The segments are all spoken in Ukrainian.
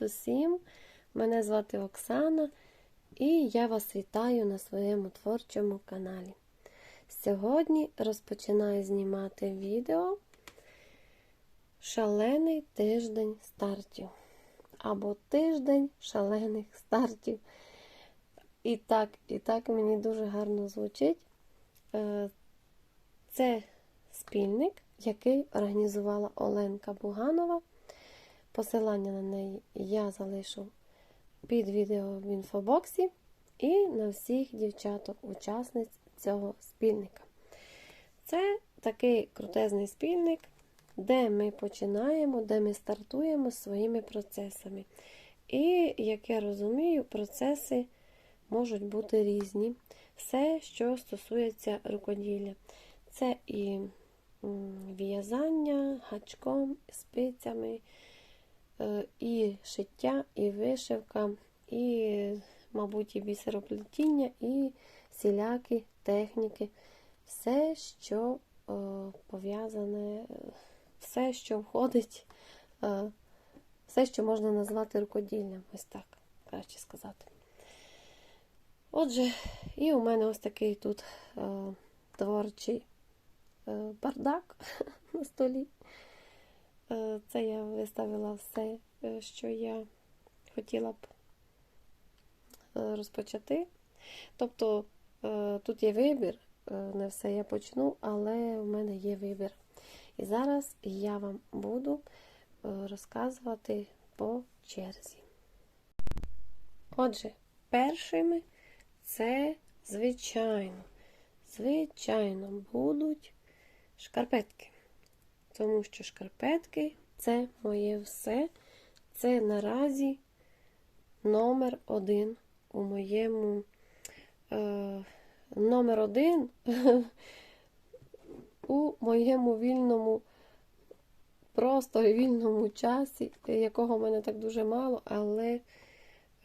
усім! Мене звати Оксана і я вас вітаю на своєму творчому каналі. Сьогодні розпочинаю знімати відео Шалений тиждень стартів. Або тиждень шалених стартів. І так, і так мені дуже гарно звучить. Е, Це спільник, який організувала Оленка Буганова. Посилання на неї я залишу під відео в інфобоксі і на всіх дівчаток-учасниць цього спільника. Це такий крутезний спільник, де ми починаємо, де ми стартуємо своїми процесами. І, як я розумію, процеси можуть бути різні. Все, що стосується рукоділля. Це і в'язання гачком, спицями, і шиття, і вишивка, і, мабуть, і бісероплетіння, і всілякі техніки. Все, що пов'язане, все, що входить, все, що можна назвати рукоділлям. Ось так, краще сказати. Отже, і у мене ось такий тут творчий бардак на столі. Це я виставила все, що я хотіла б розпочати. Тобто тут є вибір, не все я почну, але в мене є вибір. І зараз я вам буду розказувати по черзі. Отже, першими це, звичайно, звичайно, будуть шкарпетки. Тому що шкарпетки це моє все. Це наразі номер один у моєму е, номер один у моєму вільному просторі, вільному часі, якого в мене так дуже мало, але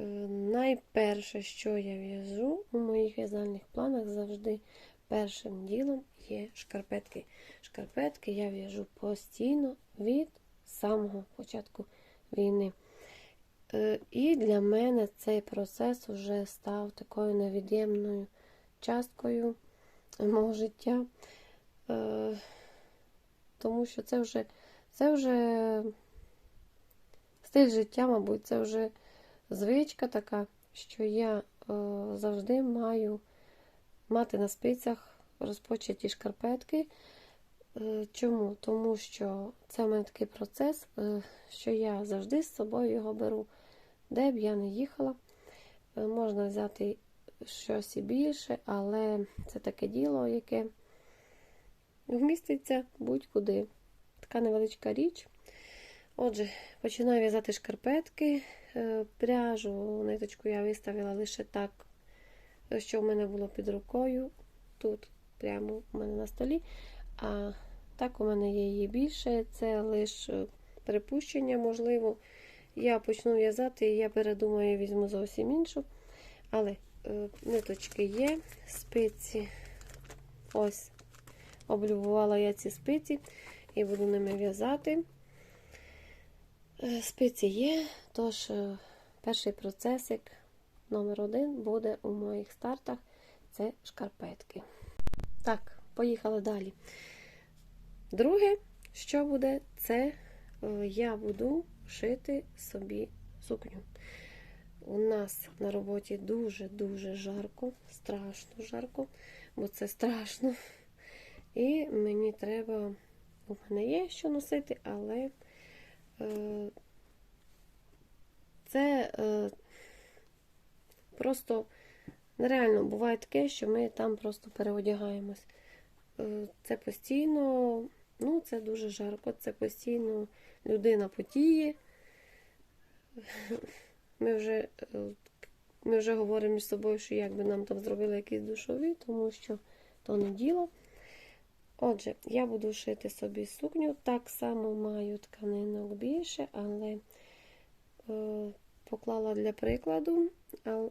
е, найперше, що я в'яжу у моїх в'язальних планах завжди першим ділом є шкарпетки. Шкарпетки я в'яжу постійно від самого початку війни. Е, і для мене цей процес вже став такою невід'ємною часткою мого життя. Е, тому що це вже це вже стиль життя, мабуть, це вже звичка така, що я е, завжди маю мати на спицях розпочаті шкарпетки. Чому? Тому що це в мене такий процес, що я завжди з собою його беру, де б я не їхала. Можна взяти щось і більше, але це таке діло, яке вміститься будь-куди. Така невеличка річ. Отже, починаю в'язати шкарпетки. Пряжу, ниточку я виставила лише так, що в мене було під рукою. Тут, прямо в мене на столі. А так, у мене є її більше, це лише припущення, можливо. Я почну в'язати, і я передумаю, візьму зовсім іншу. Але е, ниточки є, спиці. Ось, облюбувала я ці спиці і буду ними в'язати. Е, спиці є, тож е, перший процесик номер один буде у моїх стартах це шкарпетки. Так, поїхали далі. Друге, що буде, це я буду шити собі сукню. У нас на роботі дуже-дуже жарко, страшно жарко, бо це страшно. І мені треба, у мене є що носити, але е, це е, просто нереально буває таке, що ми там просто переодягаємось. Е, це постійно, ну, це дуже жарко, це постійно людина потіє. Ми вже е, ми вже говоримо між собою, що як би нам там зробили якісь душові, тому що то не діло. Отже, я буду шити собі сукню. Так само маю тканинок більше, але е, поклала для прикладу.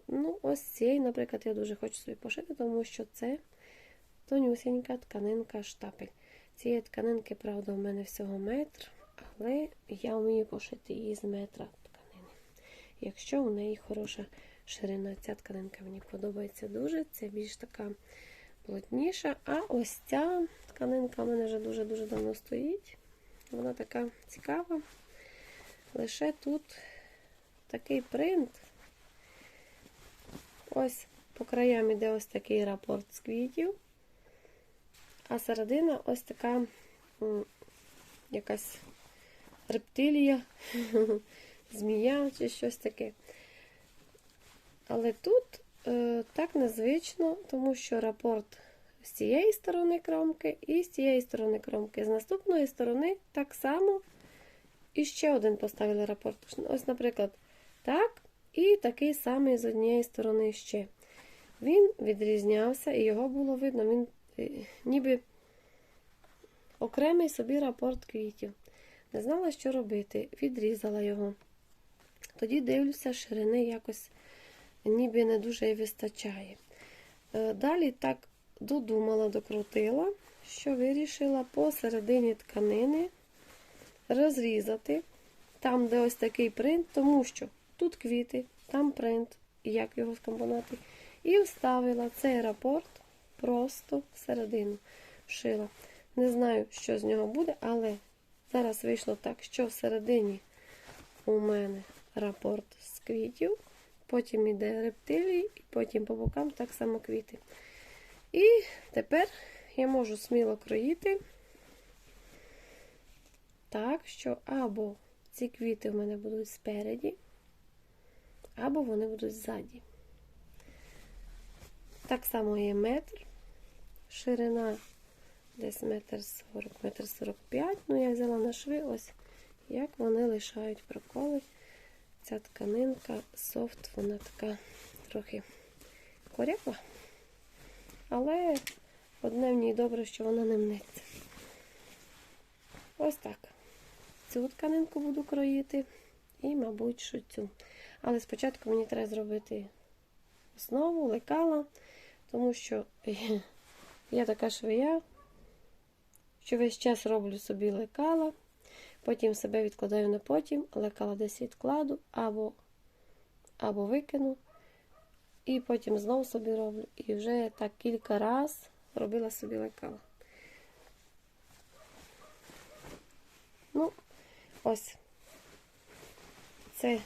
Ну, Ось цієї, наприклад, я дуже хочу собі пошити, тому що це тонюсінька тканинка штапель. Цієї тканинки, правда, у мене всього метр, але я вмію пошити її з метра тканини. якщо у неї хороша ширина. Ця тканинка мені подобається дуже. Це більш така плотніша. А ось ця тканинка у мене вже дуже-дуже давно стоїть. Вона така цікава. Лише тут такий принт. Ось по краям іде ось такий рапорт з квітів, а середина ось така якась рептилія, змія чи щось таке. Але тут е, так незвично, тому що рапорт з цієї сторони кромки і з цієї сторони кромки. З наступної сторони так само. І ще один поставили рапорт. Ось, наприклад, так, і такий самий з однієї сторони ще. Він відрізнявся, і його було видно, він е, ніби окремий собі рапорт квітів. Не знала, що робити, відрізала його. Тоді дивлюся, ширини якось ніби не дуже і вистачає. Е, Далі так додумала, докрутила, що вирішила посередині тканини розрізати там, де ось такий принт, тому що тут квіти, там принт, як його скомпонувати. І вставила цей рапорт просто всередину. Шила. Не знаю, що з нього буде, але зараз вийшло так, що всередині у мене рапорт з квітів, потім іде рептилії, і потім по бокам так само квіти. І тепер я можу сміло кроїти так, що або ці квіти в мене будуть спереді, або вони будуть ззаді. Так само є метр, ширина десь метр 40, метр 45. Ну, я взяла на шви, ось як вони лишають проколи. Ця тканинка софт, вона така трохи корякла. Але одне в ній добре, що вона не мнеться. Ось так. Цю тканинку буду кроїти і, мабуть, що цю. Але спочатку мені треба зробити основу, лекала, тому що я така швея, що весь час роблю собі лекала, потім себе відкладаю на потім, лекала десь відкладу або, або викину. І потім знову собі роблю. І вже так кілька разів робила собі лекала. Ну, ось це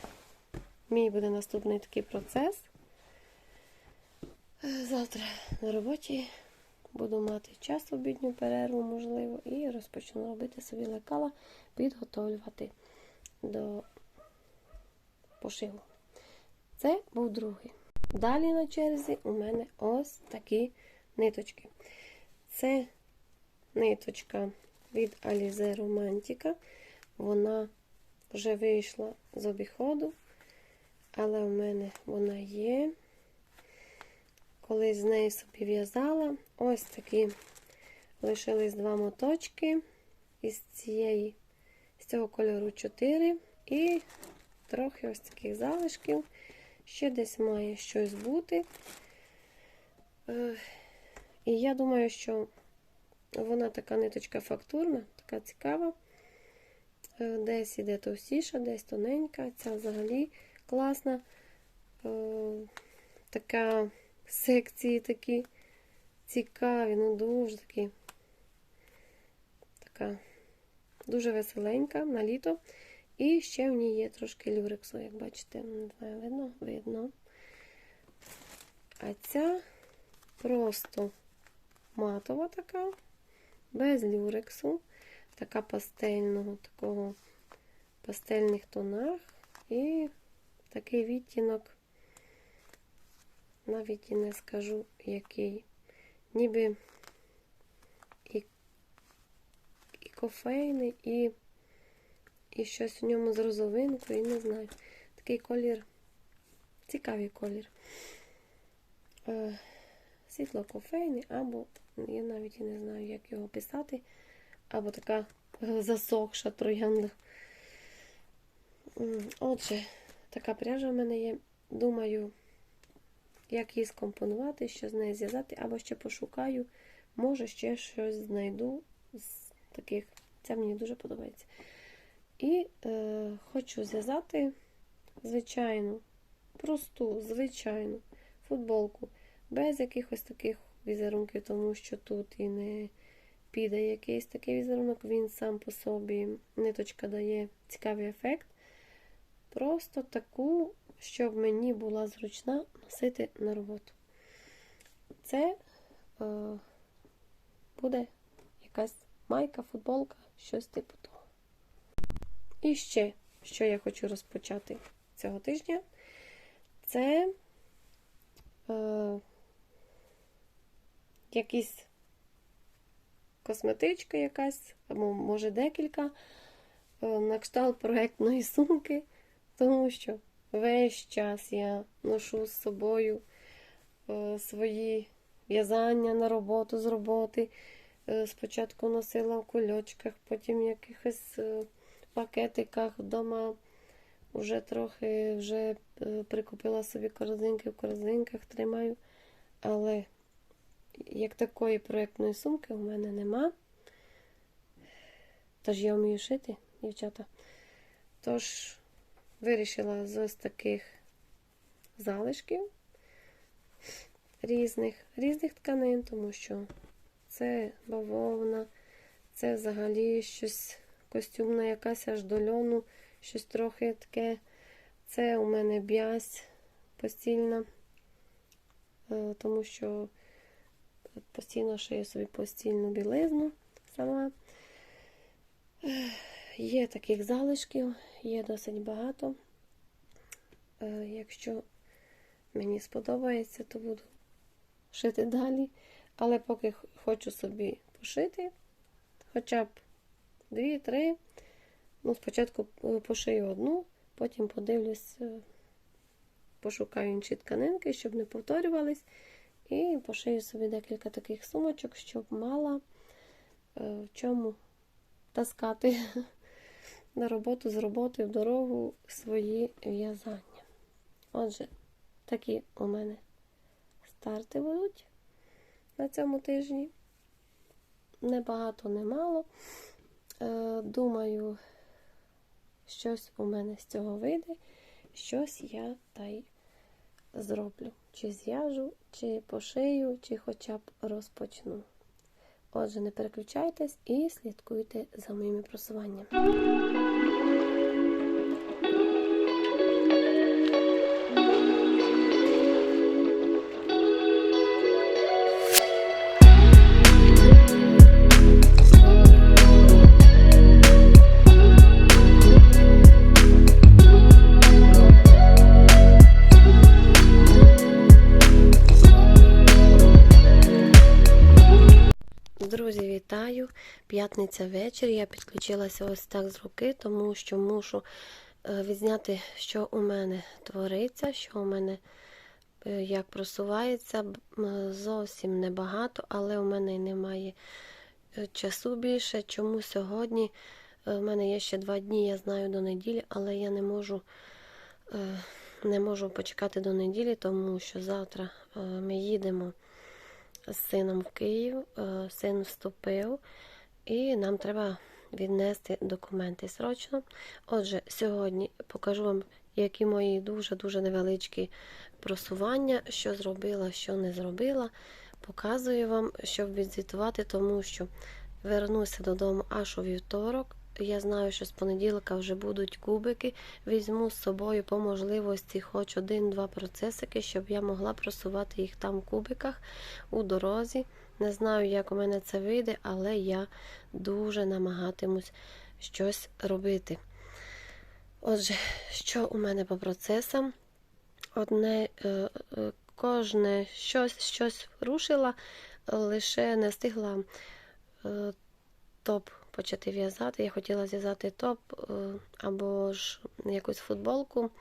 мій буде наступний такий процес. Завтра на роботі буду мати час обідню перерву, можливо, і розпочну робити собі лекала, підготовлювати до пошиву. Це був другий. Далі на черзі у мене ось такі ниточки. Це ниточка від Alize Romantica. Вона вже вийшла з обіходу, але у мене вона є. Колись з нею собі в'язала. Ось такі лишились два моточки. Із цієї, з цього кольору 4 і трохи ось таких залишків. Ще десь має щось бути. Е, І я думаю, що вона така ниточка фактурна, така цікава. Е, Десь іде товстіша, десь тоненька. Ця взагалі класна. Е, Така секції такі цікаві, ну дуже такі. Така дуже веселенька на літо. І ще в ній є трошки люрексу, як бачите, не знаю, видно, видно. А ця просто матова така, без люрексу, така пастельного, такого пастельних тонах. І такий відтінок, навіть і не скажу, який. Ніби і, і кофейний, і і щось в ньому з розовинкою, і не знаю. Такий колір, цікавий колір. Е, світло кофейний, або, я навіть і не знаю, як його писати, або така засохша троянда. Отже, така пряжа в мене є. Думаю, як її скомпонувати, що з нею зв'язати, або ще пошукаю, може ще щось знайду з таких. Це мені дуже подобається. І е, хочу зв'язати звичайну, просту, звичайну футболку, без якихось таких візерунків, тому що тут і не піде якийсь такий візерунок, він сам по собі ниточка дає цікавий ефект. Просто таку, щоб мені була зручна носити на роботу. Це е, буде якась майка, футболка, щось типу того. І ще, що я хочу розпочати цього тижня, це е, якісь косметичка якась, або може декілька, е, на кшталт проектної сумки, тому що весь час я ношу з собою е, свої в'язання на роботу з роботи. Е, Спочатку носила в кульочках, потім в якихось е, пакетиках вдома. Вже трохи вже прикупила собі корзинки в корзинках тримаю. Але як такої проєктної сумки у мене нема. Тож я вмію шити, дівчата. Тож вирішила з ось таких залишків різних, різних тканин, тому що це бавовна, це взагалі щось костюмна, якась аж до льону, щось трохи таке. Це у мене б'язь постільна, е, тому що постійно шию собі постільну білизну сама. Є таких залишків, є досить багато. Е, Якщо мені сподобається, то буду шити далі. Але поки хочу собі пошити, хоча б дві-три. Ну, спочатку е, пошию одну, потім подивлюсь, е, пошукаю інші тканинки, щоб не повторювались. І пошию собі декілька таких сумочок, щоб мала в чому таскати на роботу з роботи в дорогу свої в'язання. Отже, такі у мене старти будуть на цьому тижні. Небагато, немало. Е, думаю, щось у мене з цього вийде, щось я та й зроблю. Чи зв'яжу, чи пошию, чи хоча б розпочну. Отже, не переключайтесь і слідкуйте за моїми просуваннями. П'ятниця вечір. Я підключилася ось так з руки, тому що мушу е, відзняти, що у мене твориться, що у мене е, як просувається. Зовсім небагато, але у мене немає е, часу більше. Чому сьогодні? У мене є ще два дні, я знаю до неділі, але я не можу. Не можу почекати до неділі, тому що завтра ми їдемо з сином в Київ. Син вступив, і нам треба віднести документи срочно. Отже, сьогодні покажу вам, які мої дуже-дуже невеличкі просування, що зробила, що не зробила. Показую вам, щоб відзвітувати, тому що вернуся додому аж у вівторок. Я знаю, що з понеділка вже будуть кубики. Візьму з собою по можливості хоч один-два процесики, щоб я могла просувати їх там в кубиках у дорозі. Не знаю, як у мене це вийде, але я дуже намагатимусь щось робити. Отже, що у мене по процесам? Одне, е, е, кожне щось, щось рушила, лише не встигла е, топ почати в'язати. Я хотіла зв'язати топ е, або ж якусь футболку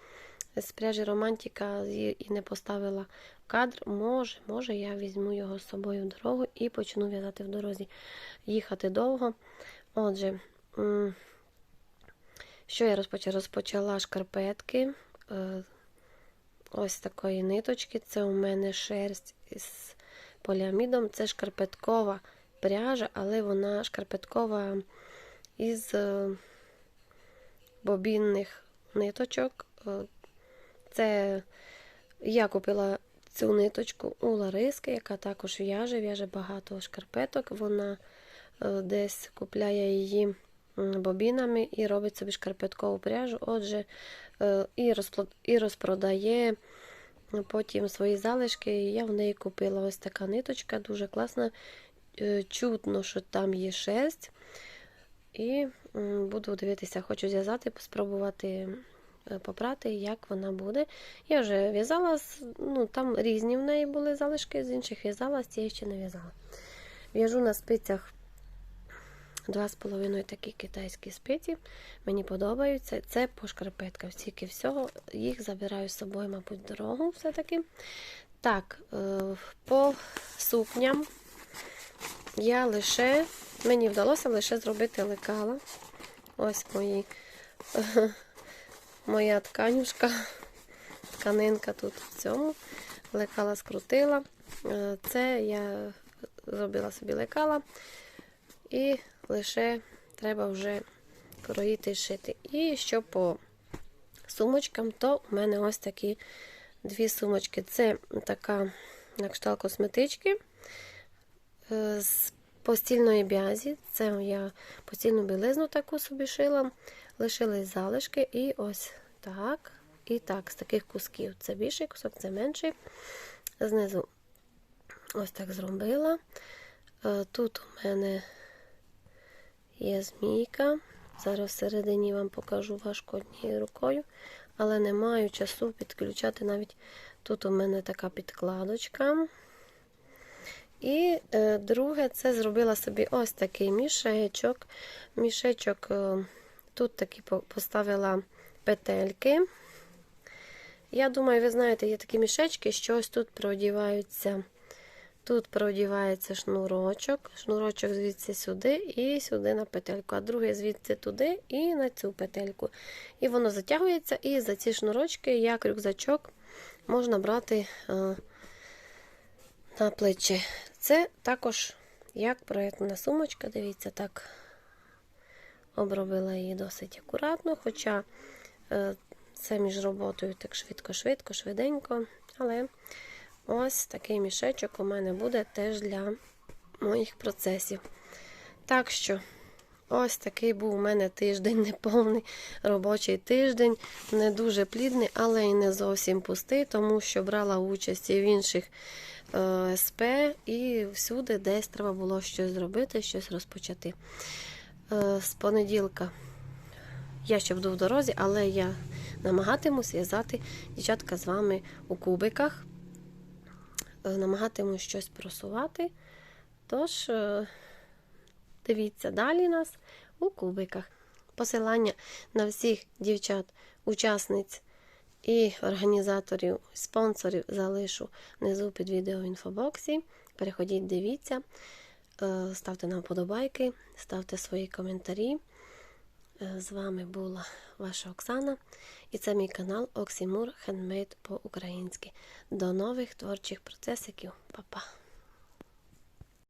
з пряжі романтика і не поставила кадр. Може, може, я візьму його з собою в дорогу і почну в'язати в дорозі. Їхати довго. Отже, що я розпочала? Розпочала шкарпетки. е, Ось такої ниточки. Це у мене шерсть із поліамідом. Це шкарпеткова пряжа, але вона шкарпеткова із е, бобінних ниточок. Це я купила цю ниточку у Лариски, яка також в'яже, в'яже багато шкарпеток. Вона е, десь купляє її бобінами і робить собі шкарпеткову пряжу. Отже, е, і, розпродає потім свої залишки. Я в неї купила ось така ниточка, дуже класна. Е, Чутно, що там є шерсть. І буду дивитися, хочу зв'язати, спробувати попрати, як вона буде. Я вже в'язала, ну там різні в неї були залишки, з інших в'язала, з цієї ще не в'язала. В'яжу на спицях 2,5 такі китайські спиці. Мені подобаються. Це по шкарпеткам. Стільки всього. Їх забираю з собою, мабуть, дорогу все-таки. Так, е, по сукням я лише, мені вдалося лише зробити лекала. Ось мої, моя тканюшка, тканинка тут в цьому. Лекала скрутила. Е, Це я зробила собі лекала. І лише треба вже кроїти і шити. І що по сумочкам, то у мене ось такі дві сумочки. Це така на кшталт косметички е, з постільної бязі. Це я постільну білизну таку собі шила. Лишились залишки. І ось так. І так, з таких кусків. Це більший кусок, це менший. Знизу ось так зробила. Е, Тут у мене є змійка. Зараз всередині вам покажу важко однією рукою, але не маю часу підключати навіть тут у мене така підкладочка. І е, друге, це зробила собі ось такий мішечок. Мішечок е, тут такі поставила петельки. Я думаю, ви знаєте, є такі мішечки, що ось тут продіваються. Тут продівається шнурочок, шнурочок звідси сюди і сюди на петельку, а другий звідси туди і на цю петельку. І воно затягується, і за ці шнурочки, як рюкзачок, можна брати е, на плечі. Це також як проєктна сумочка. Дивіться, так обробила її досить акуратно, хоча це між роботою так швидко-швидко, швиденько. Але ось такий мішечок у мене буде теж для моїх процесів. Так що, ось такий був у мене тиждень, неповний робочий тиждень, не дуже плідний, але і не зовсім пустий, тому що брала участь і в інших е, СП, і всюди десь треба було щось зробити, щось розпочати. Е, з понеділка я ще буду в дорозі, але я намагатимусь в'язати дівчатка з вами у кубиках. Е, Намагатимусь щось просувати. Тож, е, дивіться далі нас у кубиках. Посилання на всіх дівчат, учасниць і організаторів, спонсорів залишу внизу під відео в інфобоксі. Переходіть, дивіться, ставте нам вподобайки, ставте свої коментарі. Е, З вами була ваша Оксана, і це мій канал Оксімур Хендмейд по-українськи. До нових творчих процесиків. Па-па!